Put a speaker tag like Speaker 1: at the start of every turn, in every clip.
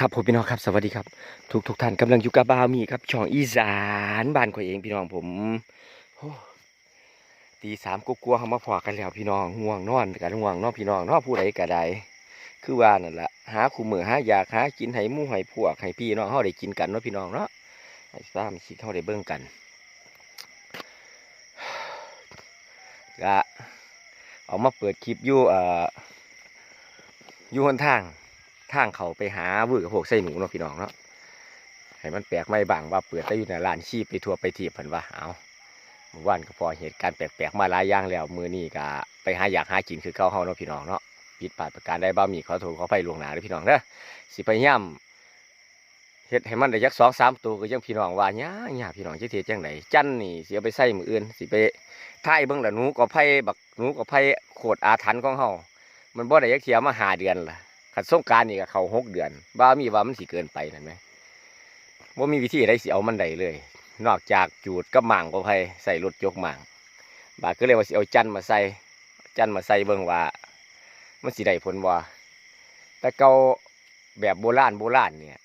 Speaker 1: ครับผมพี่น้องครับสวัสดีครับ ทุกทุกท่านกำลังอยู่กับบาวมีครับช่องอีสานบ้านข่อยเองพี่น้องผมโอ้ตีสามก็กลัวเขามาพอกันแล้วพี่น้องห่วงนอนกันห่วงนอนพี่น้องนอผู้ใดก็ได้คือว่านั่นแหละหาคู่มือหาอยากหากินให้มู่ให้พวกให้พี่น้องเขาได้กินกันเนาะพี่น้องเนาะไอ้ซ้ำคิดเขาได้เบิ่งกันก็เอามาเปิดคลิปอยู่เอ่ออยู่หนทาง ทางเขาไปหาวื้อกับพวกไส้หนูเนาะพี่น้องเนาะให้มันแปลกไม่บางว่าเปิดได้อยู่ในร้านชีพไปทัวไปทีบเพิ่นว่าเอาเมื่อวานก็พอเหตุการณ์แปลกๆมาหลายอย่างแล้ว มือนี้ก็ไปหาอยากหากินคือเก่าเฮาเนาะพี่น้องเนาะผิดพลาดประการใดบ้ามีขอโทษขอไปลวงหนาเด้อพี่น้องเด้อสิพยายามเฮ็ดให้มันได้จักสองสามตัวก็ยังพี่น้องว่าหยาหยาพี่น้องจะเทียจังไดจันนี่เสิเอาไปใส่มืออื่นสิไปท่ายเบิ่งละหนูก็ไผบักหนูก็ไผโคตรอาถรรพ์ของเฮามันบ่ได้ยักเทียมาหาเดือนล่ะ ขัดสงการนี่ก็เขาหกเดือนบ้ามีว่ามันสิเกินไปนั่นไหมว่ามีวิธีใดสิเอามันได้เลย นอกจากจูดกับหมางก็ไผใส่รถยกหมางบาก็เลยว่าสิเอาจันมาใส่จันมาใส่เบิ่งว่า มันสิได้ผลว่าแต่เก่าแบบโบราณโบราณเนี่ย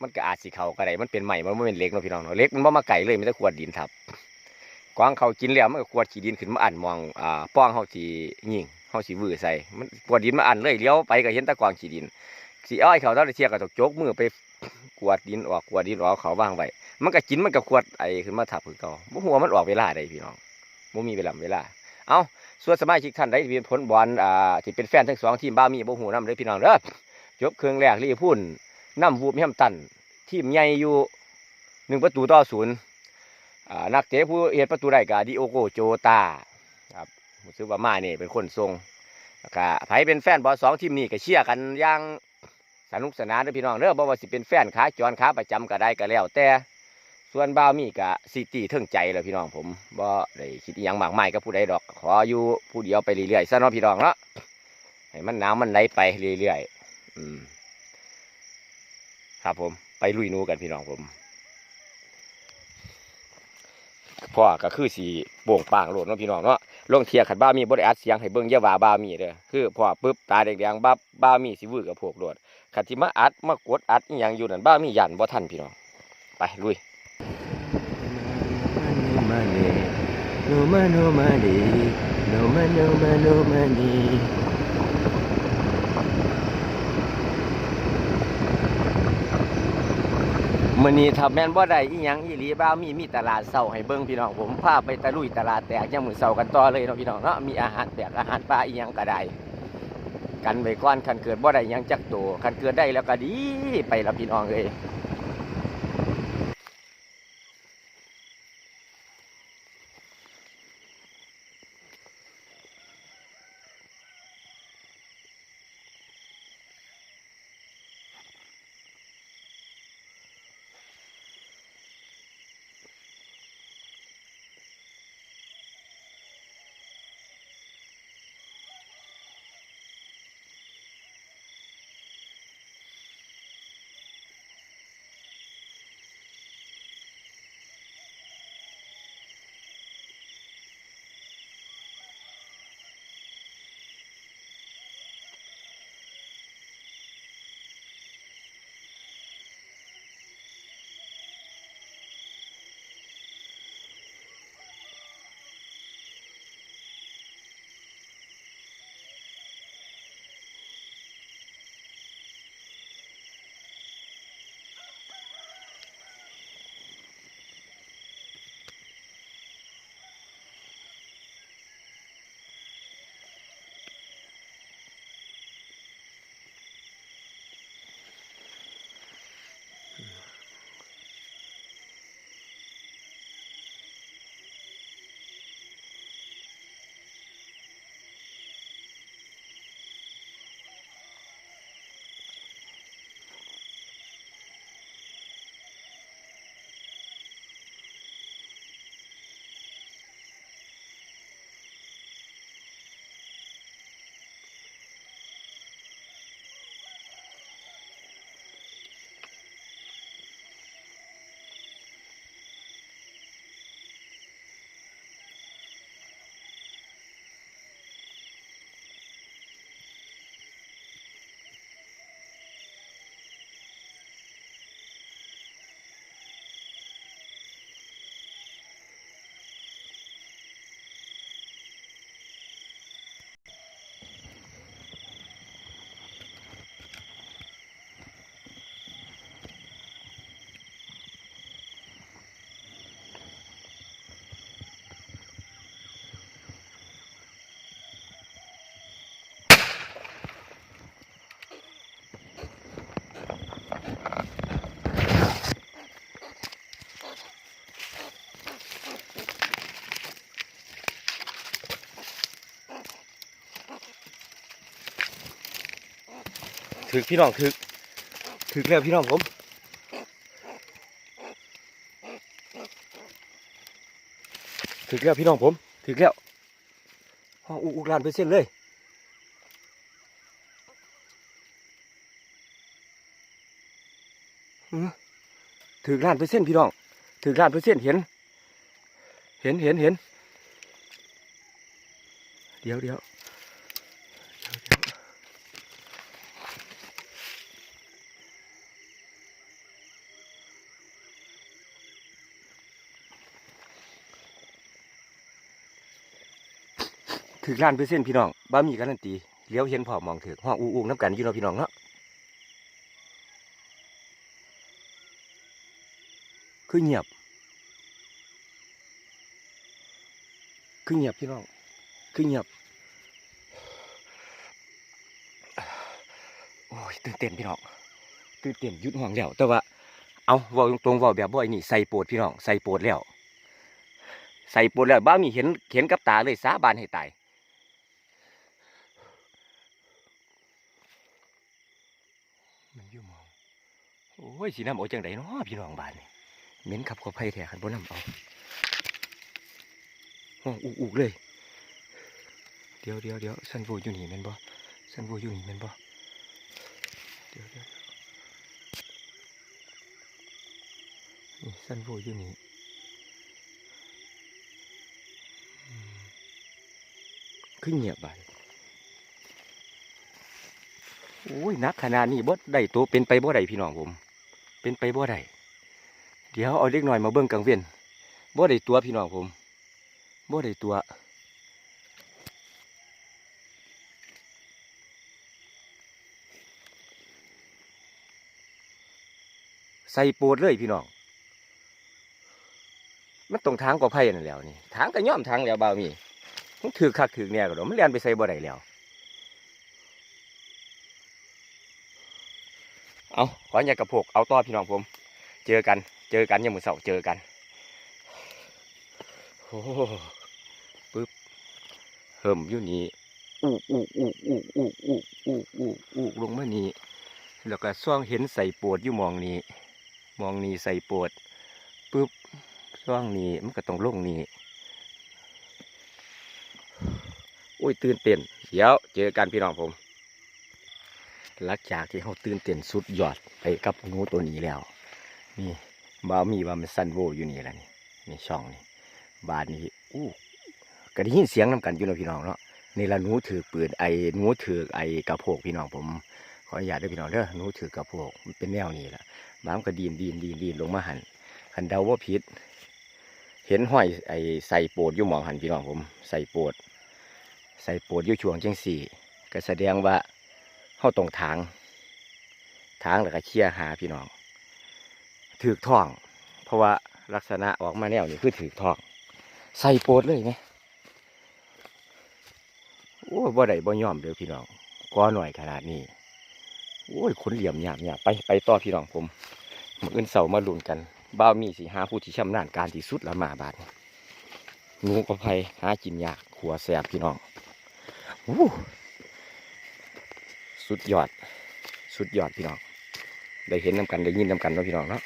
Speaker 1: มันก็อาจสิเขาก็ได้มันเป็นใหม่มันไม่เป็นเล็กเนาะพี่น้องเนาะเล็กมันบ่มาไก่เลยมันจะขวดดินทับกวางเขากินแล้วมันก็ขวดขี้ดินขึ้นมาอั่นมองอ่าป้องเขาสิยิง เขาสิวือใส่มันขวดดินมาอันเลยเลี้ยวไปก็เห็นตะกวางขีดินสิอ้อยเขาตอนเที่ยก็ตกโจกมือไปกวดดินออกกวดดินออกเขาว่างไว้มันก็กินมันก็ขวดไอขึ้นมาทับคือเก่าบ่หัวมันออกเวลาใดพี่น้องบ่มีเวลาเวลา เอาส่วนสมาชิกท่านใดที่เป็นผลบอลอ่าที่เป็นแฟนทั้งสองทีมบ้ามีบ่หูนำเลยพี่น้องเด้อจบเครื่องแรกรีพุ่นน้ำวูบแฮมตัน ทีมใหญ่อยู่หนึ่งประตูต่อศูนย์อ่านักเตะผู้เฮ็ดประตูได้ก็ดิโอโกโจตาครับ รู้สึกว่ามาเนี่ยเป็นคนทรงก็ไผเป็นแฟนบอสองทีมนี้ก็เชียร์กันอย่างสนุกสนานเด้อพี่น้องเด้อบ่ว่าสิเป็นแฟนขาจรขาประจำก็ได้ก็แล้ว แต่ส่วนบ่าวมีก็ซิตี้เทิงใจแล้วพี่น้องผมบ่ได้คิดอหยังมากมายกับผู้ใดดอก ขออยู่ผู้เดียวไปเรื่อยๆซะเนาะพี่น้องเนาะให้มันน้ำมันไหลไปเรื่อยๆอืมครับผมไปลุยนูกันพี่น้องผมพ่อก็คือสีโป่งปางโหลดเนาะพี่น้องเนาะ ลงเทียขัดบ้ามีบริอัดเสียงให้เบิ้งเยาว่าบ้ามีเด้อคือพอปุ๊บตาแดงๆบ้าบ้ามีสิวือกับพวกโดดขัดที่มาอัดมากดอัดอหยังอยู่นั่นบ้ามียันบ่ทันพี่น้องไปลุย no ma no ma no ma no ma no ma มื่ อนี้ถ้าแม่นบ่ได้อีหยังอีหลีบ้ามีมีตลาดเสาให้เบิ้งพี่น้องผมพาไปตะลุยตลาดแตกยังมือเสากันต่อเลยเนาะพี่น้องเนาะมีอาหารแตกอาหารปลาอีหยังก็ได้กันไปก้อนคันเกิดบ่ได้หยังจักตัวคันเกิดได้แล้วก็ดีไปละพี่น้องเลย ถึกพี่น้องถึกถึกแล้วพี่น้องผมถึกแล้วพี่น้องผมถึกแล้วห้องอุกลานไปเส้นเลยอื้อกลานไปเส้นพี่น้องถึกลานไปเส้นเห็น เห็นเห็นเห็น เดี๋ยวเดี๋ยวเดี๋ยวเดี๋ยว ถึกล้านเปอร์เซ็นต์พี่น้องบ้ามีการันตีเลี้ยวเห็นพอมองถึกห้องอูอูน้ำกันอยู่เนาะพี่น้องเนาะคือเงียบ คือเงียบพี่น้อง คือเงียบ โอ้ยตื่นเต้นพี่น้อง ตื่นเต้นยุดห่วงแล้ว แต่ว่า เอาว่าตรงๆว่าแบบบ่อยนี่ใส่โปดพี่น้อง ใส่โปดแล้ว ใส่โปดแล้วบ้ามีเห็น เห็นกับตาเลยสาบานให้ตาย มันอยู่หมอง โอ้ยสีน้ำโอาจังไดเนาะพี่น้องบ้านนี่เหม็นขับขอไผ่แท้ขันบ่น้ำเอาห้องอุกๆเลย เดี๋ยวเดี๋ยวเดี๋ยวซันโวอยู่นี่แม่นบ่ซันโวอยู่นี่แม่นบ่เดี๋ยวเดี๋ยวนี่ซันโวอยู่นี่อืมคือเงียบไปโอ้ยนักขนาดนี้บ่ได้ตัวเป็นไปบ่ได้พี่น้องผม เป็นไปบ่ได้เดี๋ยวเอาเล็กหน่อยมาเบิ่งกังเวียนบ่ได้ตัวพี่น้องผมบ่ได้ตัวใส่โปดเลยพี่น้อง มันตรงทางก็ไผ่นั่นแล้วนี่ ทางก็ย่อมทางแล้วบ่าวมีมันถือคักถือเนี่ยก็ดอกมันเลียนไปใส่บ่ได้แล้ว เอาขออย่ากระโพกเอาต่อพี่น้องผม เจอกัน เจอกันยามมื้อเช้าเจอกันโอ้โหปึ๊บเหิมอยู่นี่อู้อู้อู้อู้อู้อู้อู้อู้อู้ลงมานี่แล้วก็ซ่องเห็นใส่ปวดอยู่มองนี้มองนี้ใส่ปวดปึ๊บซ่องนี้มันก็ต้องลงนี่โอ้ยตื่นเต้นเดี๋ยวเจอกันพี่น้องผม หลังจากที่เขาตื่นเต้นสุดยอดไปกับหนูตัวนี้แล้ว นี่บ่ามีว่ามันซันโวอยู่นี่แหละนี่นี่ช่องนี่บาดนี้อู้ก็ได้ยินเสียงนำกันอยู่นะพี่น้องเนาะนี่ละหนูถือปืนไอ้หนูถือไอ้กระโพกพี่น้องผมขออนุญาตด้วยพี่น้องเด้อหนูถือกระโพกมันเป็นแนวนี้ละบ้ามก็ดีนดีนดีนดีนลงมาหันหันเดาว่าผิดเห็นห้อยไอ้ใส่โปดอยู่หมองหันพี่น้องผม ใส่โปดใส่โปดอยู่ช่วงจังสี่ ก็แสดงว่า เข้าตรงทางทางแล้วก็เชี่ยหาพี่น้องถือท่อง เพราะว่าลักษณะออกมาแนวนี้คือถือทอง ใส่โปดเลยไหมโอ้บ่ได้บ่ยอมเด้อพี่น้องก้อหน่อยขนาดนี้โอ้ยขนเหลี่ยมหยาบหยาบไปไปต่อพี่น้องผมมืออื่นเสามาลุ้นกันบ่าวมีสิหาผู้ที่ชำนาญการที่สุดละมาบาดนูก็ไผหากินยากขัวแสบพี่น้องโอ้ สุดยอด สุดยอดพี่น้อง ได้เห็นนำกันได้ยินนำกันเนาะพี่น้องเนาะ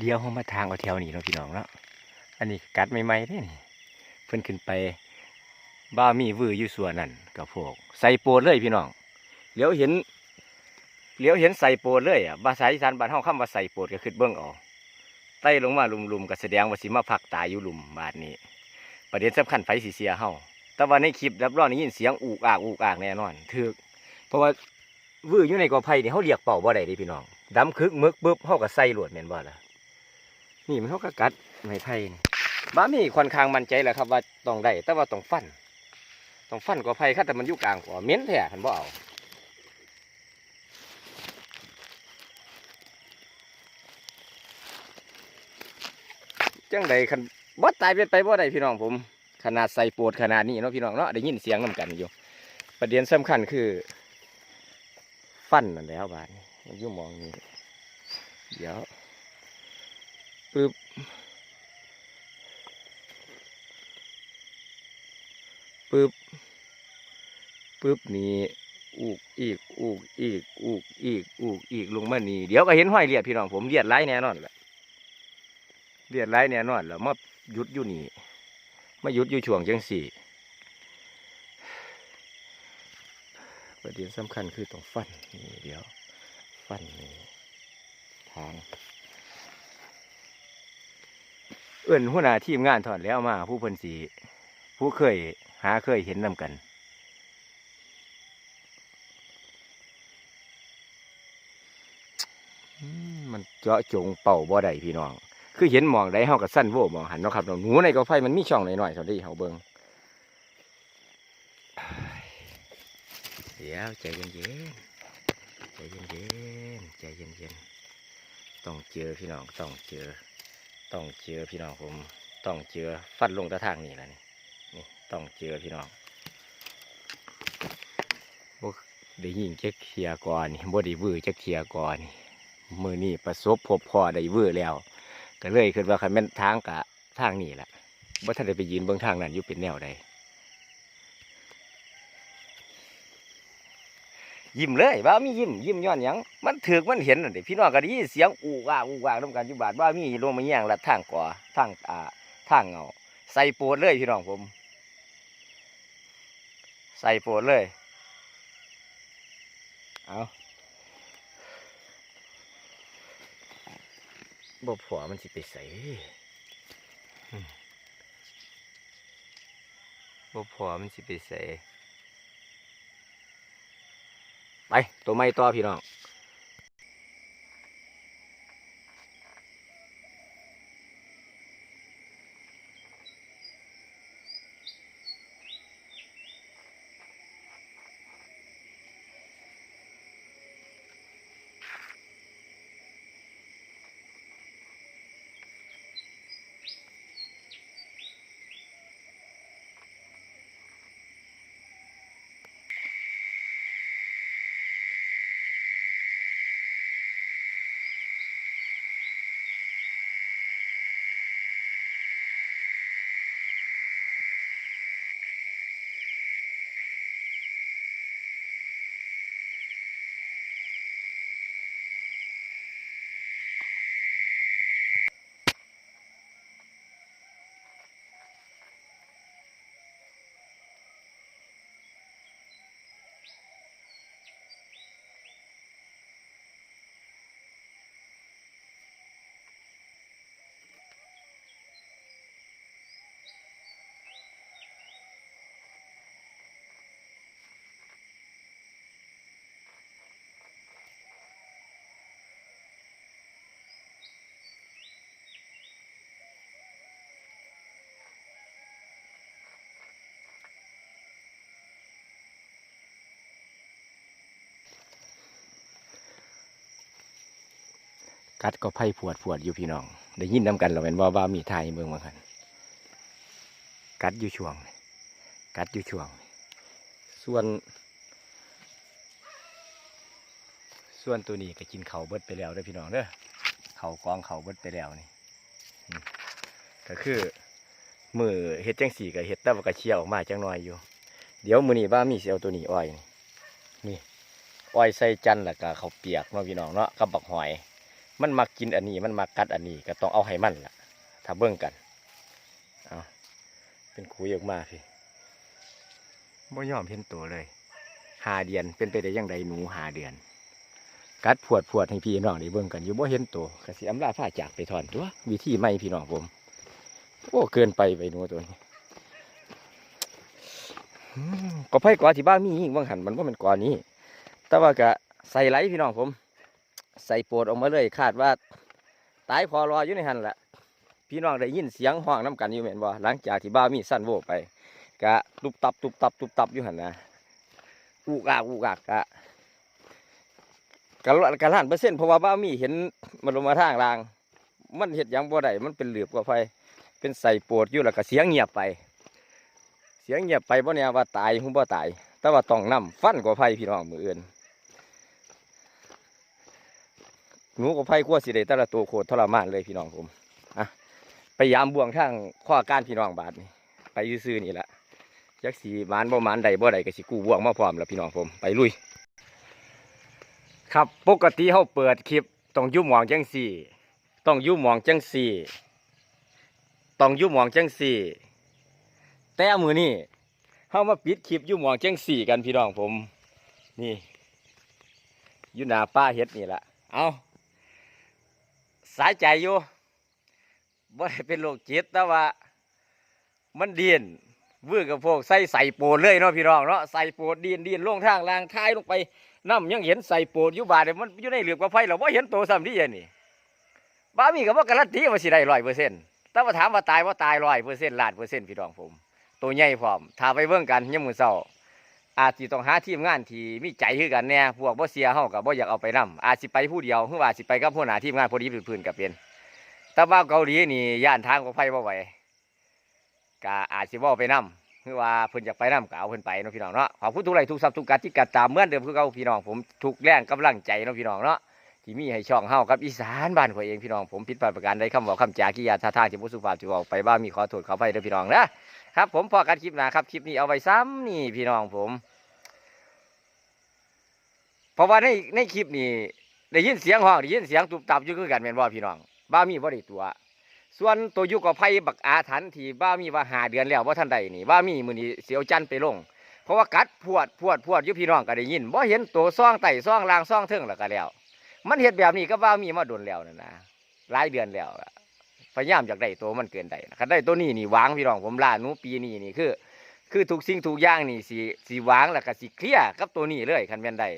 Speaker 1: เดียวเขามาทางเอาแถวนี้เนาะพี่น้องเนาะอันนี้กัดใหม่ๆเด้นี่เพิ่นขึ้นไปบ้ามีวืออยู่ส่วนนั่นกับพวกใส่โปดเลยพี่น้องเลี้ยวเห็นเลี้ยวเห็นใส่โปดเลยอะภาษาอีสานบ้านเฮาคำว่าใส่โปดก็คือเบิ่งออกไต่ลงมาลุมๆก็แสดงว่าสิมาพักตายอยู่ลุมบาดนี้ ประเด็นสำคัญไฟสิเสียเฮาแต่ว่าในคลิปรับรองได้ยินเสียงอูกอากอูกอากแน่นอนถึกเพราะว่าวืออยู่ในกอไผ่นี่เฮาเรียกเป่าบ่ได้ดิพี่น้องดำคึกมึกบึบเฮาก็ใส่หลวดแม่นบ่ล่ะ นี่มันเขาก็กัดไม้ไผ่นี่บ้ามีค่อนข้างมั่นใจแหละครับว่าต้องได้แต่ว่าต้องฟันต้องฟันกว่าไผ่ค่ะแต่มันอยู่กลางกว่าเม้นแท้คันบ่เอาจังใดคันบ่ตายเป็นไปบ่ได้พี่น้องผม ขนาดใส่ปวดขนาดนี้เนาะพี่น้องเนาะได้ยินเสียงนํกันอยู่ ประเด็นสำคัญคือ ฟันนั่นแล้วบาดนี้มันยู่มองนี้เดี๋ยว ปึ๊บปึ๊บปึ๊บนี่อูกอีกอูกอีกอูกอีกอูกอีกลงมานี่เดี๋ยวก็เห็นห้อยเลียดพี่น้องผมเลียดไหลแน่นอนแหละเลียดไหลแน่นอนแล้วมาหยุดอยู่นี่มาหยุดอยู่ช่วงจังสี่ประเด็นสำคัญคือต้องฟันนี่เดี๋ยวฟันนี่ทาง เอื่นหัวหน้าทีมงานถอดแล้วมาผู้เพิ่นสีผู้เคยหาเคยเห็นนำกันมันเจาะจงเป่าบ่ได้พี่น้อง คือเห็นหมองได้เฮากับสั้นโว่มองหันเนาะครับน้องหนูในกอไฟมันมีช่องหน่อยๆเท่าที่เฮาเบิงเดี๋ยวใจเย็นๆใจเย็นๆใจเย็นๆต้องเจอพี่น้องต้องเจอ ต้องเจอพี่น้องผม ต้องเจอฟันลงตะทางนี่แหละนี่นี่ต้องเจอพี่น้องบ่ได้ยิงเจักเทียก่อนนี่บ่ได้วื้อเจักเทียก่อนนี่มือนี่ประสบพบพอได้วื้อแล้ว ก็เลยคิดว่าคันแม่นทางกะทางนี่แหละบ่ทันได้ไปยืนเบื้องทางนั้นอยู่เป็นแนวใด ยิ้มเลยว่ามียิ้มยิ้มย้อนยังมันถือมันเห็นน่ะเด็พี่น้องก็ได้เสียงอูว่าอูว่าน้ำกันอยู่บาดว่ามีลงมาแย่งละทางก่อทางอ่าทางเงาใส่ปวดเลยพี่น้องผม ใส่ปวดเลยเอาบ่พอมันสิไปใส่บ่พอมันสิไปใส่ ไปตัวไม่ต่อพี่น้อง กัดก็ไพ่ผวดผวดอยู่พี่น้อง ได้ยินน้ำกันเราเป็นว่าว่ามีไทยเมืองมางคันกัดอยู่ช่วง กัดอยู่ช่วง ส่วน ส่วนตัวนี้ก็กินเขาเบิดไปแล้วเด้อพี่น้องเด้อเขากองเขาเบิดไปแล้วนี่ก็คือมือเฮ็ดจังสีกับเฮ็ดต่ว่าก็เชียออกมาจังน้อยอยู่ เดี๋ยวมือนี้ว่ามีเสียวตัวนี้อ้อยนี่อ้อยใส่จันแล้วก็เขาเปียกเนาะพี่น้องเนาะกับบักหอย มันมากินอันนี้ มันมากัดอันนี้ ก็ต้องเอาให้มันล่ะ ถ้าเบิ่งกันเอาเป็นคุยออกมาพี่บ่ยอมเห็นตัวเลยหาเดือนเป็นไปได้ยังไดหนูหาเดือน กัดพวดพวดให้พี่น้องได้เบิ่งกันอยู่บ่เห็นตัวกระสิอำลาผ้าจากไปถอนตัววิธีไม่พี่น้องผม โอ้เกินไปไปหนูตัวนี้ก็ไผ่กอที่บ้านมีอีกบางหันมันว่ามันกอนี้ แต่ว่าก็ใส่ไหลพี่น้องผม ใส่โปวดออกมาเลยคาดว่าตายพอรออยู่ในหันแหละพี่น้องได้ยินเสียงห้องน้กันอยู่แม่นบ่หลังจากที่บ้ามีสั้นโวไปกะตุบตับตุบตับตุบตับอยู่หันนะอูกากอูกากกะกะละกะล้านเปอร์เซ็นต์เพราะว่าบ้ามีเห็นมันลงมาทางราง มันเห็ดยังบ่ได้มันเป็นเหลือบกว่าไฟเป็นใส่โปวดอยู่แล้วก็เสียงเงียบไป เสียงเงียบไปบ่เนี่ยว่าตายหรือบ่ตาย แต่ว่าต้องนํฟันกว่าไฟพี่น้องมืออื่น หนูกับไผ่ขั้วสิได้แต่ละตัวโคตรทรมานเลยพี่น้องผมอะไปยามบ่วงทางข้อการพี่น้องบาทนี่ไปซื่อนี่แหละจักสีมานบ่มานใดบ่ใดก็สิกู้บ่วงมาพร้อมแล้วพี่น้องผมไปลุย ครับปกติเฮาเปิดคลิปต้องยุ่หมองจังสี่ ต้องยุ่หมองจังสี่ ต้องยุ่หมองจังสี่ แต่มือนี่เฮามาปิดคลิปยุ่หมองจังสี่กันพี่น้องผม นี่ยู่นาป้าเฮ็ดนี่แหละเอา สายใจอยู่บ่ได้เป็นโรคจิตแต่ว่า มันเดียนวื้อกับพวกใส่ใส่โปดเลยเนาะพี่น้องเนาะใส่โปดเดียนเดียนลงทางล่างท้ายลงไปน้ำยังเห็นใส่โปดอยู่บาดเดยมันอยู่ในเหลือบกับไฟเราบ่เห็นตัวซ้ำที่ยันนี่บ้ามีกับว่าการันตีว่าสิได้ร้อยเปอร์เซ็นต์แต่ว่าถามว่าตายว่าตายร้อยเปอร์เซ็นต์ล้านเปอร์เซ็นต์พี่น้องผม ตัวใหญ่พร้อมถ้าไปเบิ่งกันยามมื้อเช้า อาจสิต้องหาทีมงานที่มีใจคือกันแน่พวกบ่เสียเฮาก็บ่อยากเอาไปนํอาจสิไปผู้เดียวหรือว่าสิไปกับหัวหน้าทีมงานพอดีพื้นๆก็เป็นแต่ว่าเกาหลีนี่ย่านทางของไฟบ่ไหวก็อาจสิบ่เอไปนํคือว่าเพิ่นอยากไปนํก็เอาเพิ่นไปเนาะพี่น้องเนาะขอบคุณทุกไลทุกซับทุกการที่กัดตามเหมือนเดิมคือเก่าพี่น้องผมทุกแรงกำลังใจเนาะพี่น้องเนาะที่มีให้ช่องเฮากับอีสานบ้านข่อยเองพี่น้องผมผิดพลาดประการใดคำเว้าคำจากิยาท่าทางที่บ่สุภาพที่เว้าไปบ้ามีขอโทษขออภัยเด้อพี่น้องนะ ครับ ผมพอกันคลิปหนาครับคลิปนี้เอาไว้ซ้ำนี่พี่น้องผม เพราะว่าในในคลิปนี้ได้ยินเสียงห้องได้ยินเสียงตุบตับอยู่คือกันแม่นบ่พี่น้องบ้ามีบ่ได้ตัว ส่วนตัวยู่กับไผบักอาถรรพ์ที่บ้ามีว่าหาเดือนแล้วบ่ทันใดนี่บ้ามีมือนี้เสียวจันไปลง เพราะว่ากัดพวดพวดพวดอยู่พี่น้องก็ได้ยินบ่เห็นตัวซ่องไต่ซ่องลางซ่องเทิงแล้วก็แล้ว มันเฮ็ดแบบนี้ก็บ้ามีมาโดนแล้วนั่นะหลายเดือนแล้ว พยายามอยากได้ตัวมันเกินได้คันได้ตัวนี้นี่วางพี่น้องผมล่านูปีนี้นี่คือ คือทุกสิ่งทุกอย่างนี่สีสีวางแล้วก็สีเคลียร์กับตัวนี้เลยคันเม่นได้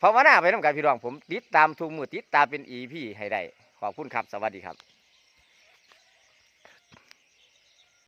Speaker 1: ภาวนาไปน้ำกันพี่รองผมติดตามทุกมือติดตามเป็นอีพี่ให้ได้ขอบคุณครับสวัสดีครับ